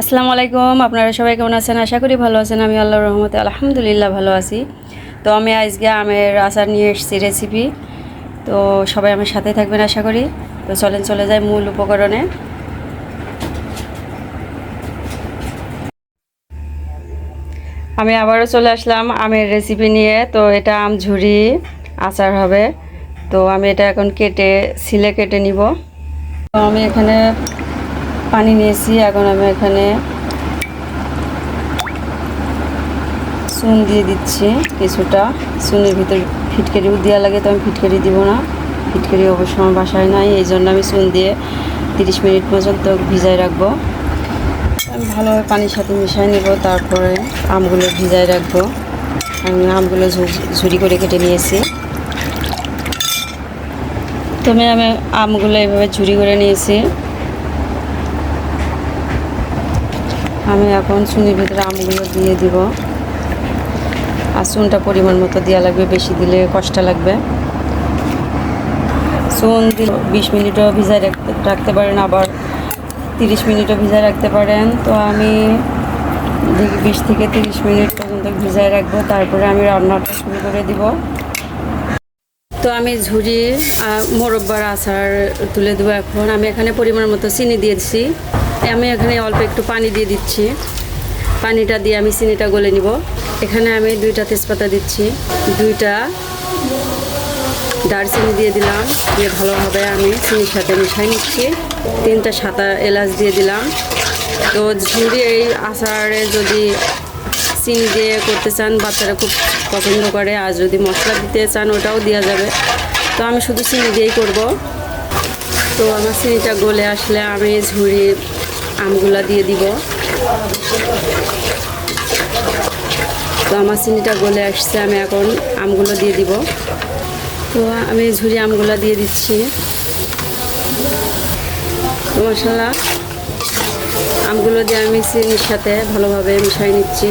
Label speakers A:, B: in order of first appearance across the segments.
A: আসসালামু আলাইকুম, আপনারা সবাই কেমন আছেন? আশা করি ভালো আছেন, আমি আল্লাহর রহমতে আলহামদুলিল্লাহ ভালো আছি। তো আমি আজকে আমের আচার নিয়ে এসেছি রেসিপি তো সবাই আমার সাথে থাকবেন আশা করি। তো চলেন, চলে যাই মূল উপকরণে। আমি আবারও চলে আসলাম আমের রেসিপি নিয়ে। তো এটা আম ঝুরি আচার হবে। তো আমি এটা এখন কেটে সিলে কেটে নিব। তো আমি এখানে পানি নিয়েছি, এখন আমি এখানে চুন দিয়ে দিচ্ছি কিছুটা। চুনের ভিতর ফিটকারিও দেওয়া লাগে তো আমি ফিটকারি দিব না। ফিটকারি অবশ্য আমার বাসায় নাই, এই জন্য আমি চুন দিয়ে তিরিশ মিনিট পর্যন্ত ভিজায় রাখব। আমি ভালোভাবে পানির সাথে মিশিয়ে নেব, তারপরে আমগুলো ভিজায় রাখব। আমি আমগুলো ঝুরি করে কেটে নিয়েছি। তুমি আমি আমগুলো এভাবে ঝুরি করে নিয়েছি। আমি এখন চুনির ভিতরে আমগুলো দিয়ে দিব। আর চুনটা পরিমাণ মতো দেওয়া লাগবে, বেশি দিলে কষ্ট লাগবে। চুন দিলে বিশ মিনিটও ভিজায় রাখতে পারেন, আবার তিরিশ মিনিটও ভিজায় রাখতে পারেন। তো আমি বিশ থেকে তিরিশ মিনিট পর্যন্ত ভিজায় রাখব, তারপরে আমি রান্নাটা শুরু করে দিব। তো আমি ঝুরি মোরব্বার আচার তুলে দেবো এখন। আমি এখানে পরিমাণ মতো চিনি দিয়েছি আমি এখানে অল্প একটু পানি দিয়ে দিচ্ছি। পানিটা দিয়ে আমি চিনিটা গলে নিব। এখানে আমি দুইটা তেজপাতা দিচ্ছি। দুইটা দারচিনি দিয়ে দিলাম। দিয়ে ভালোভাবে আমি চিনির সাথে মিশাই নিচ্ছি। তিনটা সাদা এলাচ দিয়ে দিলাম। তো ঝুড়ি এই আচারে যদি চিনি দিয়ে করতে চান, বাচ্চারা খুব পছন্দ করে, আর যদি মশলা দিতে চান, ওটাও দেওয়া যাবে। তো আমি শুধু চিনি দিয়েই করব। তো আমার চিনিটা গলে আসলে আমি ঝুড়ি আমগুলা দিয়ে দিব। তো আমার চিনিটা গলে আসছে, আমি এখন আমগুলো দিয়ে দিব। তো আমি ঝুড়ি আমগুলো দিয়ে দিচ্ছি। তো মশলা, আমগুলো দিয়ে আমি চিনির সাথে ভালোভাবে মিশাই নিচ্ছি।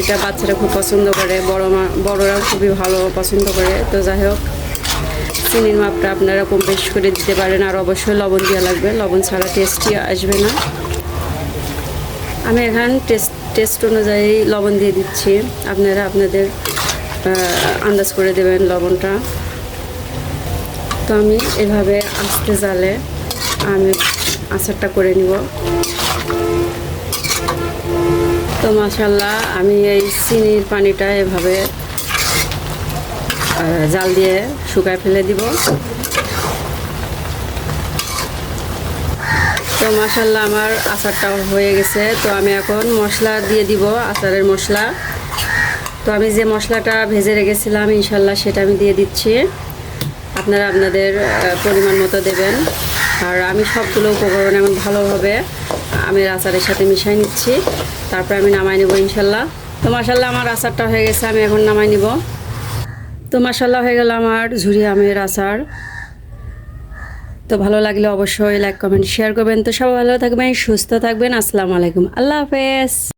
A: এটা বাচ্চারা খুব পছন্দ করে, বড় মা, বড়রাও খুবই ভালো পছন্দ করে। তো যাই হোক, চিনির মাপটা আপনারা কম বেশি করে দিতে পারেন আর অবশ্যই লবণ দেওয়া লাগবে। লবণ ছাড়া টেস্টি আসবে না। আমি এখন টেস্ট টেস্ট অনুযায়ী লবণ দিয়ে দিচ্ছি। আপনারা আপনাদের আন্দাজ করে দেবেন লবণটা। তো আমি এভাবে আস্তে জালে আমি আচারটা করে নিব। তো মাসাল্লাহ আমি এই চিনির পানিটা এভাবে জাল দিয়ে শুকায় ফেলে দিব। তো মাসাল্লাহ আমার আচারটা হয়ে গেছে। তো আমি এখন মশলা দিয়ে দিব, আচারের মশলা। তো আমি যে মশলাটা ভেজে রেখেছিলাম ইনশাল্লাহ সেটা আমি দিয়ে দিচ্ছি। আপনারা আপনাদের পরিমাণ মতো দেবেন। আর আমি সবগুলো উপকরণ এমন ভালোভাবে আমের আচারের সাথে মিশাই নিচ্ছি। তারপর আমি নামাই নেব ইনশাল্লাহ। তো মাসাল্লাহ আমার আচারটা হয়ে গেছে, আমি এখন নামাই নিব। তো মাসাল্লাহ হয়ে গেল আমার ঝুরি আমের আচার। তো ভালো লাগলে অবশ্যই লাইক কমেন্ট শেয়ার করবেন। তো সবাই ভালো থাকবেন, সুস্থ থাকবেন। আসসালামু আলাইকুম। আল্লাহ হাফেজ।